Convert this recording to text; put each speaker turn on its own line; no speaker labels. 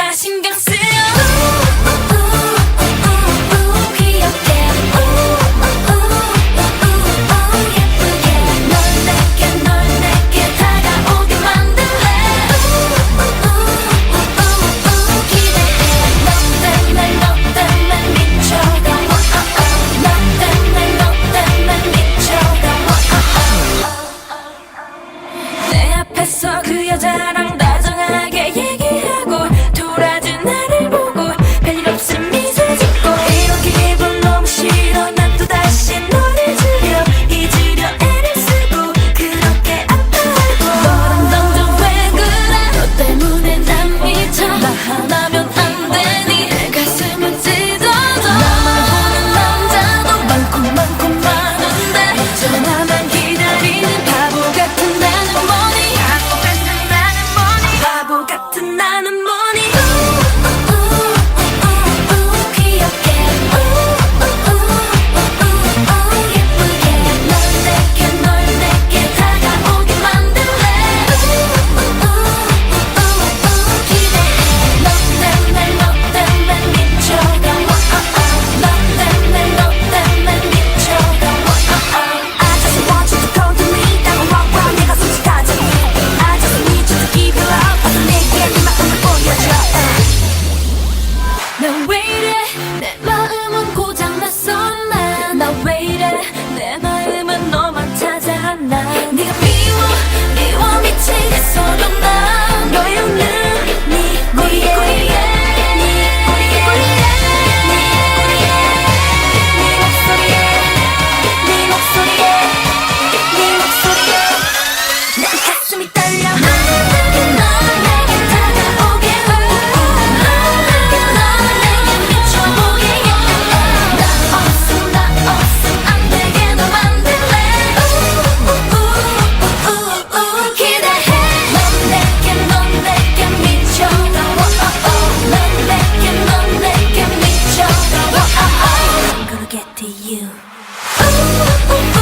내가 신경 그 여자랑 I you. Ooh, ooh, ooh.